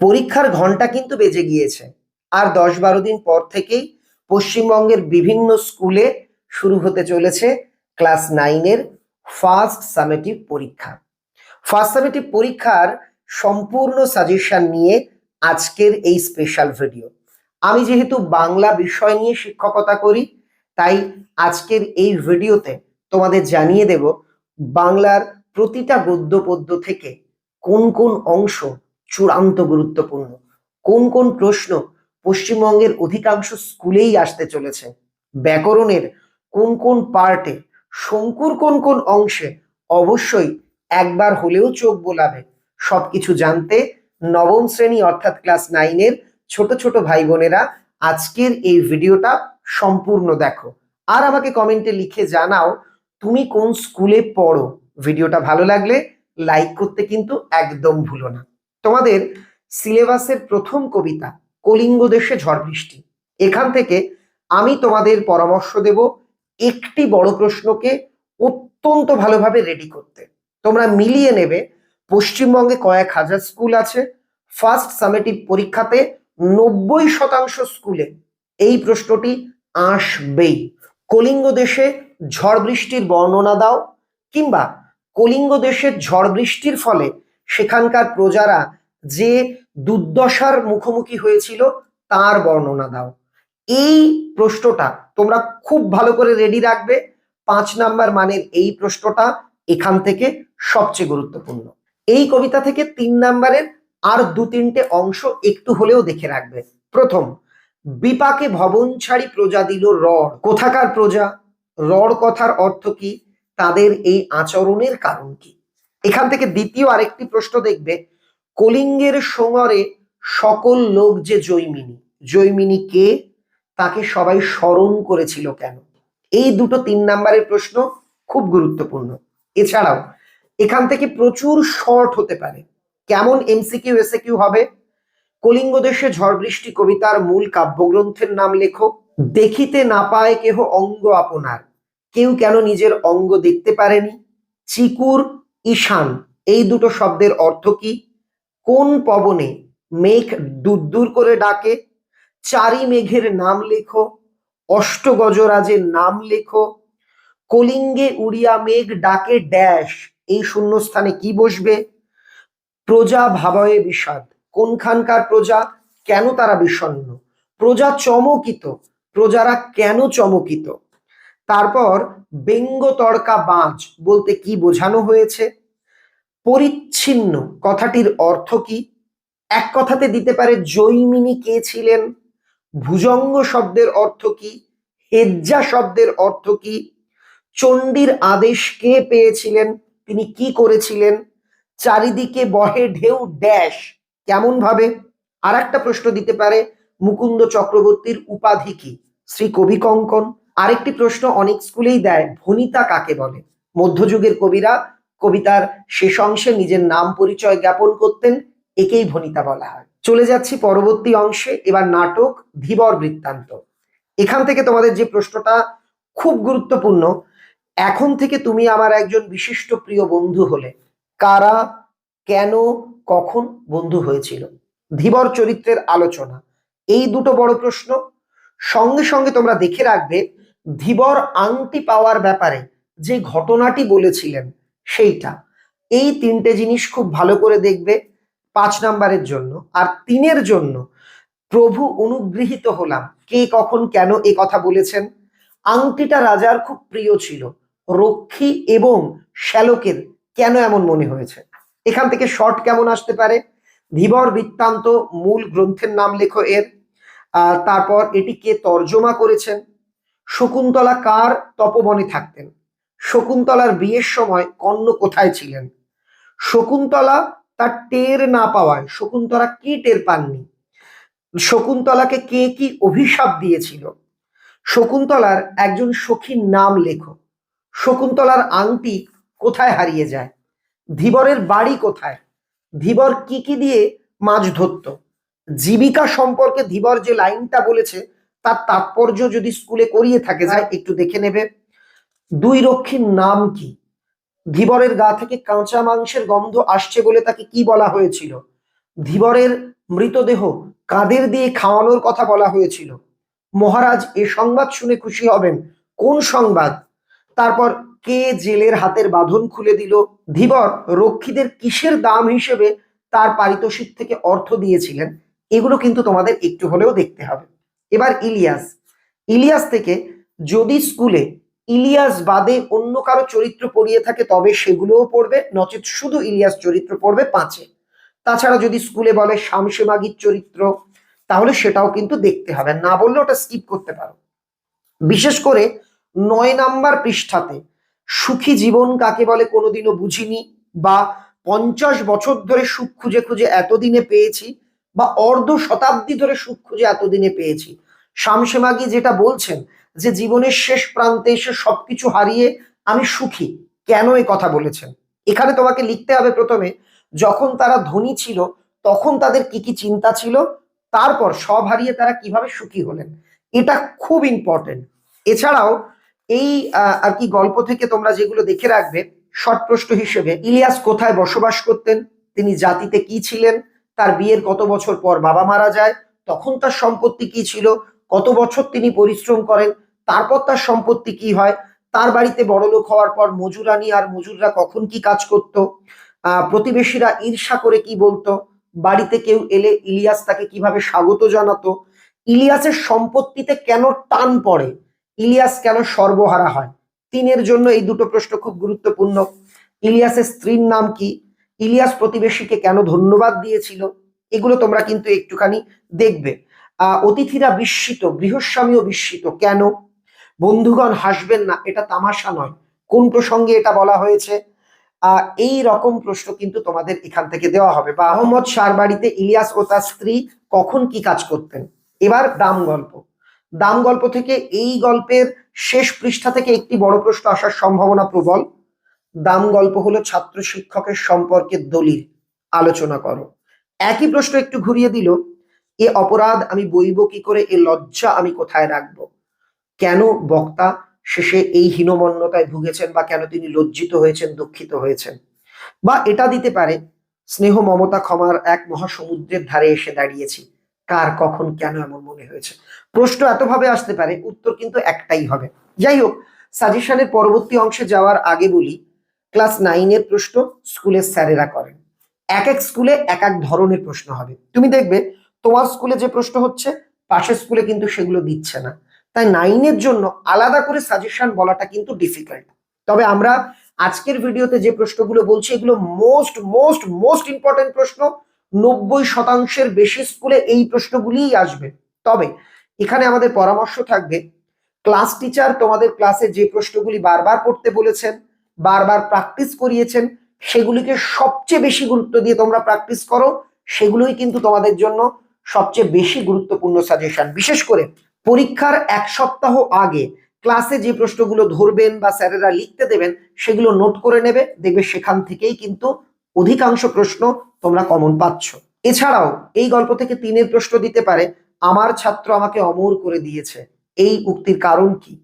পরীক্ষার ঘণ্টা কিন্তু বেজে গিয়েছে। আর দশ বারো দিন পর থেকেই পশ্চিমবঙ্গের বিভিন্ন স্কুলে শুরু হতে চলেছে ক্লাস নাইনের ফার্স্ট সামেটিভ পরীক্ষা। ফার্স্ট সামেটিভ পরীক্ষার সম্পূর্ণ সাজেশন নিয়ে আজকের এই স্পেশাল ভিডিও। আমি যেহেতু বাংলা বিষয় নিয়ে শিক্ষকতা করি, তাই আজকের এই ভিডিওতে তোমাদের জানিয়ে দেব বাংলার প্রতিটা গদ্য পদ্য থেকে কোন কোন অংশ চূড়ান্ত গুরুত্বপূর্ণ। কোন কোন প্রশ্ন পশ্চিমবঙ্গের অধিকাংশ স্কুলেই আসতে চলেছে? ব্যাকরণের কোন কোন পার্টে শঙ্কুর কোন কোন অংশে অবশ্যই একবার হলেও চোখ বোলাবে? সবকিছু জানতে নবম শ্রেণি অর্থাৎ ক্লাস নাইনের ছোট ছোট ভাই বোনেরা আজকের এই ভিডিওটা সম্পূর্ণ দেখো। আর আমাকে কমেন্টে লিখে জানাও, তুমি কোন স্কুলে পড়ো? ভিডিওটা ভালো লাগলে লাইক করতে কিন্তু একদম ভুলো না। তোমাদের সিলেবাসের প্রথম কবিতা, কলিঙ্গ দেশে ঝড় বৃষ্টি। এখান থেকে আমি তোমাদের পরামর্শ দেব একটি বড় প্রশ্নকে অত্যন্ত ভালোভাবে রেডি করতে। তোমরা মিলিয়ে নেবে, পশ্চিমবঙ্গে কয়েক হাজার স্কুল আছে ফার্স্ট সামেটিভ পরীক্ষাতে নব্বই শতাংশ স্কুলে এই প্রশ্নটি আসবেই। কলিঙ্গ দেশে ঝড় বৃষ্টির বর্ণনা দাও, কিংবা কলিঙ্গ দেশের ঝড় বৃষ্টির ফলে সেখানকার প্রজারা যে দুর্দশার মুখোমুখি হয়েছিল তার বর্ণনা দাও। এই প্রশ্নটা তোমরা খুব ভালো করে রেডি রাখবে। পাঁচ নাম্বার মানের এই প্রশ্নটা এখান থেকে সবচেয়ে গুরুত্বপূর্ণ। এই কবিতা থেকে তিন নাম্বারের আর দু তিনটে অংশ একটু হলেও দেখে রাখবে। প্রথম, বিপাকে ভবন ছাড়ি প্রজা দিল রড়। কোথাকার প্রজা? রড় কথার অর্থ কি? তাদের এই আচরণের কারণ কি? এখান থেকে দ্বিতীয় আরেকটি প্রশ্ন দেখবে কলিঙ্গের সোঙরে সকল লোক যে জৈমিনী জৈমিনী কে? তাকে সবাই স্মরণ করেছিল কেন? এই দুটো তিন নাম্বারের প্রশ্ন খুব গুরুত্বপূর্ণ। এছাড়াও, এখান থেকে প্রচুর শর্ট হতে পারে। কেমন এমসিকিউ এসএকিউ হবে? কলিঙ্গ দেশে ঝড় বৃষ্টি কবিতার মূল কাব্যগ্রন্থের নাম লেখো। দেখিতে না পায় কেহ অঙ্গ আপনার। কেউ কেন নিজের অঙ্গ দেখতে পারেনি? চিকুর, ঈশান, এই দুটো শব্দের অর্থ কি? কোন পবনে মেঘ দূর দূর করে ডাকে? চারি মেঘের নাম লেখো, অষ্টগজরাজের নাম লেখো। কলিঙ্গে উড়িয়া মেঘ ডাকে ড্যাশ, এই শূন্যস্থানে কি বসবে? প্রজা ভাবয়ে বিষাদ। কোনখানকার প্রজা? কেন তারা বিষণ্ণ প্রজা চমকিত, প্রজারা কেন চমকিত? তারপর ব্যঙ্গ তড়কা বাঁচ বলতে কি বোঝানো হয়েছে? পরিচ্ছিন্ন। কথাটির অর্থ কি? এক কথাতে দিতে পারে জৈমিনী কে ছিলেন? ভুজঙ্গ শব্দের অর্থ কি? হেজ্জা শব্দের অর্থ কি? চণ্ডীর আদেশ কে পেয়েছিলেন? তিনি কি করেছিলেন? চারিদিকে বহে ঢেউ, ড্যাশ। কেমন ভাবে? আর একটা প্রশ্ন দিতে পারে মুকুন্দ চক্রবর্তীর উপাধি কি? শ্রী কবি কঙ্কন। আরেকটি প্রশ্ন অনেক স্কুলেই দেয়, ভনিতা কাকে বলে? মধ্যযুগের কবিরা কবিতার শেষ অংশে নিজের নাম পরিচয় জ্ঞাপন করতেন, একেই ভনিতা বলা হয়। চলে যাচ্ছি পরবর্তী অংশে, এবার নাটক, ধীবর বৃত্তান্ত। এখান থেকে তোমাদের যে প্রশ্নটা খুব গুরুত্বপূর্ণ, এখন থেকে তুমি আমার একজন বিশিষ্ট প্রিয় বন্ধু হলে, কারা, কেন, কখন বন্ধু হয়েছিল? ধীবর চরিত্রের আলোচনা। এই দুটো বড় প্রশ্ন সঙ্গে সঙ্গে তোমরা দেখে রাখবে, ধীবর আংটি পাওয়ার ব্যাপারে যে ঘটনাটি বলেছিলেন সেইটা। এই তিনটে জিনিস খুব ভালো করে দেখবে পাঁচ নাম্বারের জন্য। আর তিনের জন্য প্রভু অনুগৃহীত হলাম। কে কখন কেন এ কথা বলেছেন? আংটিটা রাজার খুব প্রিয় ছিল। রক্ষী এবং শ্যালকের কেন এমন মনে হয়েছে? এখান থেকে শর্ট কেমন আসতে পারে? ধীবর বৃত্তান্ত মূল গ্রন্থের নাম লেখো এর। তারপর এটি কে তর্জমা করেছেন। শকুন্তলা কার তপবনে থাকতেন? শকুন্তলার বিয়ের সময় কর্ণ কোথায় ছিলেন? শকুন্তলা তার টের না পাওয়ায়, শকুন্তলা কি টের পাননি? শকুন্তলাকে কে কি অভিশাপ দিয়েছিল? শকুন্তলার একজন সখীর নাম লেখো। শকুন্তলার আংটি কোথায় হারিয়ে যায়? ধীবরের বাড়ি কোথায়? ধীবর কি কি দিয়ে মাছ ধরত? জীবিকা সম্পর্কে ধীবর যে লাইনটা বলেছে, তার তাৎপর্য যদি স্কুলে করিয়ে থাকে যায় একটু দেখে নেবে। দুই রক্ষীর নাম কি? ধীবরের গা থেকে কাঁচা মাংসের গন্ধ আসছে বলে তাকে কি বলা হয়েছিল? ধীবরের মৃতদেহ কাদের দিয়ে খাওয়ানোর কথা বলা হয়েছিল? মহারাজ, এ সংবাদ শুনে খুশি হবেন। কোন সংবাদ? তারপর কে জেলের হাতের বাঁধন খুলে দিল? ধীবর রক্ষীদের কিসের দাম হিসেবে তার পারিতোষিক থেকে অর্থ দিয়েছিলেন? এগুলো কিন্তু তোমাদের একটু হলেও দেখতে হবে। এবার ইলিয়াস। ইলিয়াস থেকে যদি স্কুলে ইলিয়াস বাদে অন্য কারও চরিত্র পড়িয়ে থাকে, তবে সেগুলোও পড়বে। নচেত শুধু ইলিয়াস চরিত্র পড়বে পাঁচে। তাছাড়া যদি স্কুলে বলে শামসে মাগির চরিত্র, তাহলে সেটাও কিন্তু দেখতে হবে। না বললে ওটা স্কিপ করতে পারো। বিশেষ করে নয় নাম্বার পৃষ্ঠাতে, সুখী জীবন কাকে বলে কোনোদিনও বুঝিনি, বা পঞ্চাশ বছর ধরে সুখ খুঁজে খুঁজে এতদিনে পেয়েছি, বা অর্ধ শতাব্দী ধরে সুখ খুঁজে এতদিনে পেয়েছি। শামসে মাগি যেটা বলছেন যে জীবনের শেষ প্রান্তে এসে সবকিছু হারিয়ে আমি সুখী, কেন এ কথা বলেছেন? এখানে তোমাকে লিখতে হবে প্রথমে, যখন তারা ধনী ছিল, তখন তাদের কি কি চিন্তা ছিল? তারপর সব হারিয়ে তারা কীভাবে সুখী হলেন? এটা খুব ইম্পর্টেন্ট এছাড়াও এই আর কি গল্প থেকে তোমরা যেগুলো দেখে রাখবে, শর্ট প্রশ্ন হিসেবে, ইলিয়াস কোথায় বসবাস করতেন? তিনি জাতিতে কি ছিলেন? তার বিয়ের কত বছর পর বাবা মারা যায়? তখন তার সম্পত্তি কি ছিল? কত বছর তিনি পরিশ্রম করেন, তারপর তার সম্পত্তি কি হয়, তার বাড়িতে বড়লোক হওয়ার পর মজুরানি আর মজুররা কখন কি কাজ করত প্রতিবেশীরা ঈর্ষা করে কি বলতো, বাড়িতে কেউ এলে ইলিয়াস তাকে কীভাবে স্বাগত জানাতো, ইলিয়াসের সম্পত্তিতে কেন টান পড়ে, ইলিয়াস কেন সর্বহারা হয়, তিনের জন্য এই দুটো প্রশ্ন খুব গুরুত্বপূর্ণ, ইলিয়াসের স্ত্রীর নাম কি, ইলিয়াস প্রতিবেশীকে কেন ধন্যবাদ দিয়েছিল, এগুলো তোমরা কিন্তু একটুখানি দেখবে। অতিথিরা বিস্মিত, গৃহস্বামীও বিস্মিত। কেন? বন্ধুগণ, হাসবেন না, এটা তামাশা নয়। কোন প্রসঙ্গে এটা বলা হয়েছে? এই রকম প্রশ্ন কিন্তু তোমাদের এখান থেকে দেওয়া হবে। বা আহমদ শাহর বাড়িতে ইলিয়াস ও তার স্ত্রী কখন কি কাজ করতেন? এবার দাম গল্প। দাম গল্প থেকে এই গল্পের শেষ পৃষ্ঠা থেকে একটি বড় প্রশ্ন আসার সম্ভাবনা প্রবল। দাম গল্প হলো ছাত্র শিক্ষকের সম্পর্কে দলিল। আলোচনা করো। একই প্রশ্ন একটু ঘুরিয়ে দিল। এ অপরাধ আমি বইব কি করে? এ লজ্জা আমি কোথায় রাখব? কেন বক্তা শেষে এই হীনমন্যতায় ভুগেছেন বা কেন তিনি লজ্জিত হয়েছেন, দুঃখিত হয়েছেন? বা এটা দিতে পারে, স্নেহ মমতা ক্ষমার এক মহাসমুদ্রের ধারে এসে দাঁড়িয়েছি। কার, কখন, কেন এমন মনে হয়েছে? প্রশ্ন এতভাবে আসতে পারে, উত্তর কিন্তু একটাই হবে। যাই হোক, সাজেশনের পরবর্তী অংশে যাওয়ার আগে বলি, ক্লাস নাইনের প্রশ্ন স্কুলের স্যারেরা করেন। এক এক স্কুলে এক এক ধরনের প্রশ্ন হবে। তুমি দেখবে তোমার স্কুলে যে প্রশ্ন হচ্ছে, পাশের স্কুলে কিন্তু সেগুলো দিচ্ছে না। তাই নাইনের জন্য আলাদা করে সাজেশন বলাটা কিন্তু ডিফিকাল্ট তবে আমরা আজকের ভিডিওতে যে প্রশ্নগুলো বলছি, এগুলো মোস্ট মোস্ট মোস্ট ইম্পর্টেন্ট প্রশ্ন। নব্বই শতাংশের বেশি স্কুলে এই প্রশ্নগুলিই আসবে। তবে এখানে আমাদের পরামর্শ থাকবে ক্লাস টিচার তোমাদের ক্লাসে যে প্রশ্নগুলি বারবার পড়তে বলেছেন, বারবার প্র্যাকটিস করিয়েছেন, সেগুলিকে সবচেয়ে বেশি গুরুত্ব দিয়ে তোমরা প্র্যাকটিস করো, সেগুলোই কিন্তু তোমাদের জন্য সবচেয়ে বেশি গুরুত্বপূর্ণ সাজেশন বিশেষ করে পরীক্ষার এক সপ্তাহ আগে ক্লাসে যে প্রশ্নগুলো ধরবেন বা স্যারেরা লিখতে দেবেন, সেগুলো নোট করে নেবে, দেখবে সেখান থেকেই কিন্তু অধিকাংশ প্রশ্ন তোমরা কমন পাচ্ছ। এছাড়াও এই গল্প থেকে তিনের প্রশ্ন দিতে পারে, আমার ছাত্র আমাকে অমর করে দিয়েছে, এই উক্তির কারণ কি?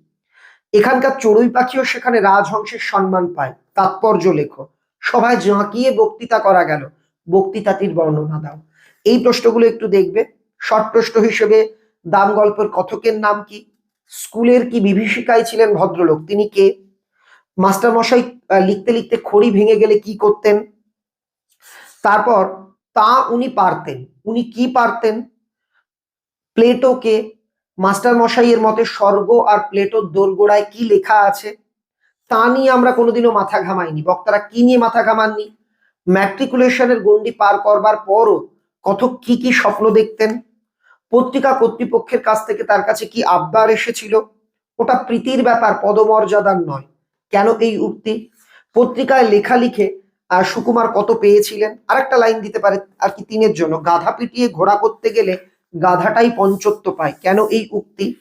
এখানকার চড়ুই পাখিও সেখানে রাজহংসের সম্মান পায়। তাৎপর্য লেখো, সভায় জাঁকিয়ে বক্তৃতা করা গেল, বক্তৃতাটির বর্ণনা দাও। এই প্রশ্নগুলো একটু দেখবে। শর্ট প্রশ্ন হিসেবে দাম গল্পের কথকের নাম কি? স্কুলের কি বিভীষিকায় ছিলেন ভদ্রলোক? তিনি কে? মাস্টার মশাই লিখতে লিখতে খড়ি ভেঙে গেলে কি করতেন? তারপর, তা উনি পারতেন। উনি কি পারতেন? প্লেটোকে মাস্টার মশাইয়ের মতে স্বর্গ আর প্লেটোর দোরগোড়ায় কি লেখা আছে? তা নিয়ে আমরা কোনোদিনও মাথা ঘামাইনি। বক্তারা কি নিয়ে মাথা ঘামাননি? ম্যাট্রিকুলেশনের গণ্ডি পার করবার পরও কথক কি কি স্বপ্ন দেখতেন? পত্রিকা কর্তৃপক্ষের কাছ থেকে তার কাছে কি আবদার এসেছিল? ওটা প্রীতির ব্যাপার পদমর্যাদার নয়। কেন এই উক্তি? পত্রিকায় লেখা লিখে আর সুকুমার কত পেয়েছিলেন? আরেকটা লাইন দিতে পারে, আর কি তিনের জন্য। গাধা পিটিয়ে ঘোড়া করতে গেলে গাধাটাই পঞ্চত্ব পায়। কেন এই উক্তি?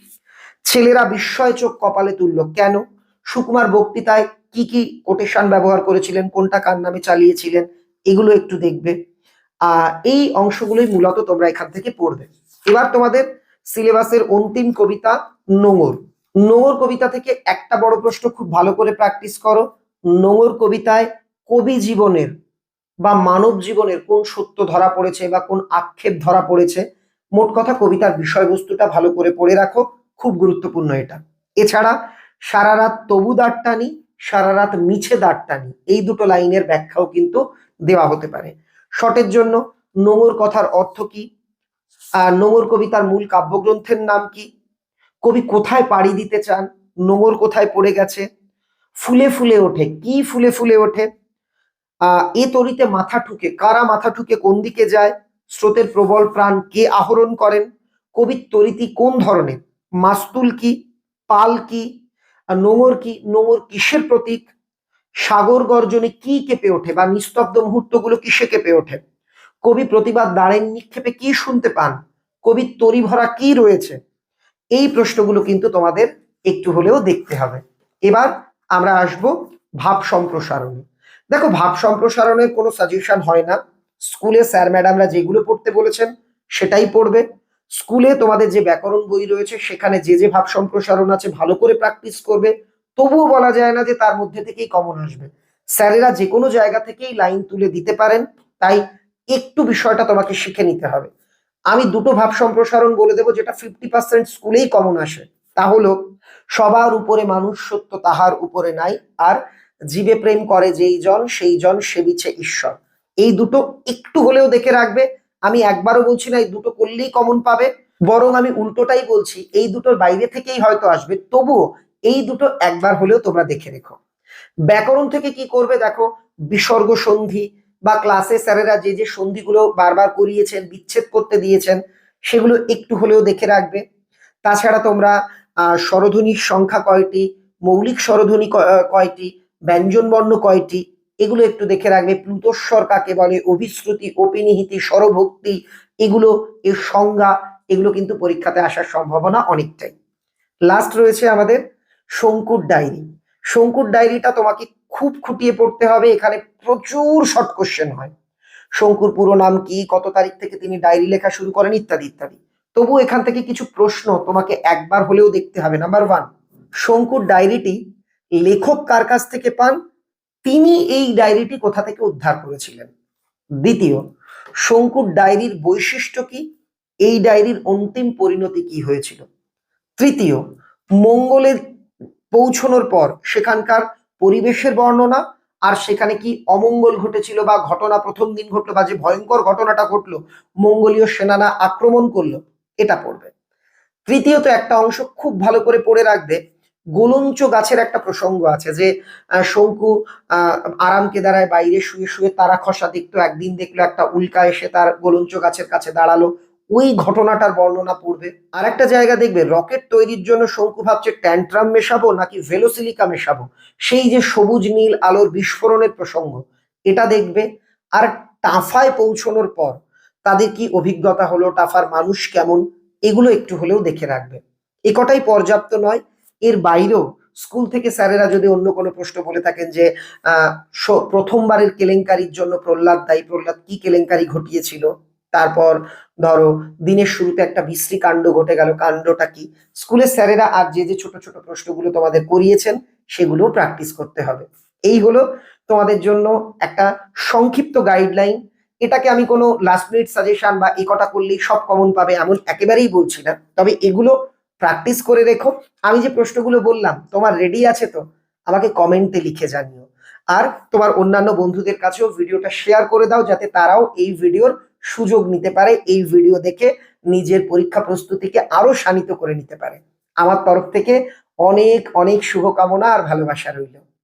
ছেলেরা বিস্ময় চোখ কপালে তুলল। কেন? সুকুমার বক্তৃতায় কি কি কোটেশন ব্যবহার করেছিলেন? কোনটা কার নামে চালিয়েছিলেন? এগুলো একটু দেখবে। এই অংশগুলোই মূলত তোমরা এখান থেকে পড়বে। এবার তোমাদের সিলেবাসের অন্তিম কবিতা নোঙর। নোঙর কবিতা থেকে একটা বড় প্রশ্ন খুব ভালো করে প্র্যাকটিস করো। নোঙর কবিতায় কবি জীবনের বা মানব জীবনের কোন সত্য ধরা পড়েছে বা কোন আক্ষেপ ধরা পড়েছে, মোট কথা কবিতার বিষয়বস্তুটা ভালো করে পড়ে রাখো, খুব গুরুত্বপূর্ণ এটা। এছাড়া সারা রাত তবু দাঁড় টানি সারা রাত মিছে দাঁড় টানি এই দুটো লাইনের ব্যাখ্যাও কিন্তু দেওয়া হতে পারে। শটের জন্য। নোংর কথার অর্থ কি? নোংর কবিতার মূল কাব্যগ্রন্থের নাম কি? কবি কোথায় পাড়ি দিতে চান? নোংর কোথায় পড়ে গেছে? ফুলে ফুলে ওঠে। কি ফুলে ফুলে ওঠে? এ তরিতে মাথা ঠুকে, কারা মাথা ঠুকে কোন দিকে যায়? স্রোতের প্রবল প্রাণ কে আহরণ করেন? কবির তরিতি কোন ধরনের? মাস্তুল কি? পাল কি? নোঙর কি? নোঙর কিসের প্রতীক? সাগর গর্জনে কি কেঁপে ওঠে বা নিস্তব্ধ মুহূর্তগুলো কিসে কেঁপে ওঠে? কবি প্রতিবাদ দাঁড়েন নিক্ষেপে কি শুনতে পান? কবির তরি ভরা কি রয়েছে? এই প্রশ্নগুলো কিন্তু তোমাদের একটু হলেও দেখতে হবে। এবার আমরা আসব ভাব সম্প্রসারণে। দেখো, ভাব সম্প্রসারণের কোনো সাজেশন হয় না। স্কুলে স্যার ম্যাডামরা যেগুলো পড়তে বলেছেন সেটাই পড়বে। স্কুলে তোমাদের যে ব্যাকরণ বই রয়েছে, সেখানে যে যে ভাব সম্প্রসারণ আছে ভালো করে প্র্যাকটিস করবে। তবুও বলা যায় না যে তার মধ্যে থেকেই কমন আসবে। স্যারেরা যে কোনো জায়গা থেকেই লাইন তুলে দিতে পারেন, তাই একটু বিষয়টা তোমাকে শিখে নিতে হবে। আমি দুটো ভাব সম্প্রসারণ বলে দেবো, যেটা ফিফটি পার্সেন্ট স্কুলেই কমন আসে। তা হলো, সবার উপরে মানুষ সত্য তাহার উপরে নাই, আর জীবে প্রেম করে যেই জন, সেই জন সেবিছে ঈশ্বর। এই দুটো একটু হলেও দেখে রাখবে। আমি একবারও বলছি না, এই দুটো করলেই কমন পাবে। বরং আমি উল্টোটাই বলছি, এই দুটোর বাইরে থেকেই হয়তো আসবে। তবুও এই দুটো একবার হলেও তোমরা দেখে রেখো। ব্যাকরণ থেকে কি করবে দেখো? বিসর্গ সন্ধি বা ক্লাসে স্যারেরা যে যে সন্ধিগুলো বারবার করিয়েছেন, বিচ্ছেদ করতে দিয়েছেন, সেগুলো একটু হলেও দেখে রাখবে। তাছাড়া তোমরা স্বরধ্বনির সংখ্যা কয়টি, মৌলিক স্বরধ্বনি কয়টি, ব্যঞ্জন বর্ণ কয়টি, এগুলো একটু দেখে রাখবে। প্লুতস্বর কাকে বলে? অভিশ্রুতি, অপিনিহিতি, স্বরভক্তি, এগুলো, এর সংজ্ঞা, এগুলো কিন্তু পরীক্ষাতে আসার সম্ভাবনা অনেকটাই। লাস্ট রয়েছে আমাদের শঙ্কুর ডায়েরি। শঙ্কুর ডায়েরিটা তোমাকে খুব খুঁটিয়ে পড়তে হবে, এখানে প্রচুর শর্ট কোশ্চেন হয়। শঙ্কুর পুরো নাম কি, কত তারিখ থেকে তিনি ডায়েরি লেখা শুরু করেন, ইত্যাদি ইত্যাদি। তবু এখান থেকে কিছু প্রশ্ন তোমাকে একবার হলেও দেখতে হবে। নাম্বার ওয়ান শঙ্কুর ডায়েরিটি লেখক কার কাছ থেকে পান? তিনি এই ডায়েরিটি কোথা থেকে উদ্ধার করেছিলেন? দ্বিতীয়, শঙ্কুর ডায়েরির বৈশিষ্ট্য কি? এই ডায়েরির অন্তিম পরিণতি কি হয়েছিল? তৃতীয় মঙ্গলে পৌঁছানোর পর সেখানকার পরিবেশের বর্ণনা আর সেখানে কি অমঙ্গল ঘটেছিল বা ঘটনা প্রথম দিন ঘটলো বা যে ভয়ঙ্কর ঘটনাটা ঘটলো মঙ্গোলীয় সেনারা আক্রমণ করল এটা পড়বে। তৃতীয়ত একটা অংশ খুব ভালো করে পড়ে রাখবে গোলঞ্চ গাছের একটা প্রসঙ্গ আছে যে শঙ্কু আহ, আরাম কেদারায় বাইরে শুয়ে শুয়ে তারা খসা দেখতো একদিন দেখল একটা উল্কা এসে তার গোলঞ্চ গাছের কাছে দাঁড়াল ওই ঘটনাটার বর্ণনা পড়বে। আর একটা জায়গা দেখবে, রকেট তৈরির জন্য শঙ্কু ভাবছে ট্যান্ট্রাম মেশাবো নাকি ভেলোসিলিকা মেশাবো? সেই যে সবুজ নীল আলোর বিস্ফোরণের প্রসঙ্গ, এটা দেখবে। আর টাফায় পৌঁছানোর পর তাদের কি অভিজ্ঞতা হলো, টাফার মানুষ কেমন, এগুলো একটু হলেও দেখে রাখবে। এ কটাই পর্যাপ্ত নয়, এর বাইরেও স্কুল থেকে স্যারেরা যদি অন্য কোনো প্রশ্ন বলে থাকেন যে প্রথমবারের কেলেঙ্কারির জন্য প্রহ্লাদ দায়ী, প্রহ্লাদ কি কেলেঙ্কারি ঘটিয়েছিল? তারপর ধরো দিনের শুরুতে একটা বিশ্রী কাণ্ড ঘটে গেল, কাণ্ডটা কি? স্কুলের স্যারেরা আর যে যে ছোট ছোট প্রশ্নগুলো তোমাদের করিয়েছেন সেগুলো প্র্যাকটিস করতে হবে। এই হলো তোমাদের জন্য একটা সংক্ষিপ্ত গাইডলাইন এটাকে আমি কোনো লাস্ট মিনিট সাজেশন বা এ কটা করলেই সব কমন পাবে এমন একেবারেই বলছি না। তবে এগুলো প্র্যাকটিস করে রেখো আমি যে প্রশ্নগুলো বললাম, তোমার রেডি আছে তো? আমাকে কমেন্টে লিখে জানিও। আর তোমার অন্যান্য বন্ধুদের কাছেও ভিডিওটা শেয়ার করে দাও, যাতে তারাও এই ভিডিওর সুযোগ নিতে পারে, এই ভিডিও দেখে নিজের পরীক্ষা প্রস্তুতিকে আরও শানিত করে নিতে পারে। আমার তরফ থেকে অনেক অনেক শুভকামনা আর ভালোবাসা রইল।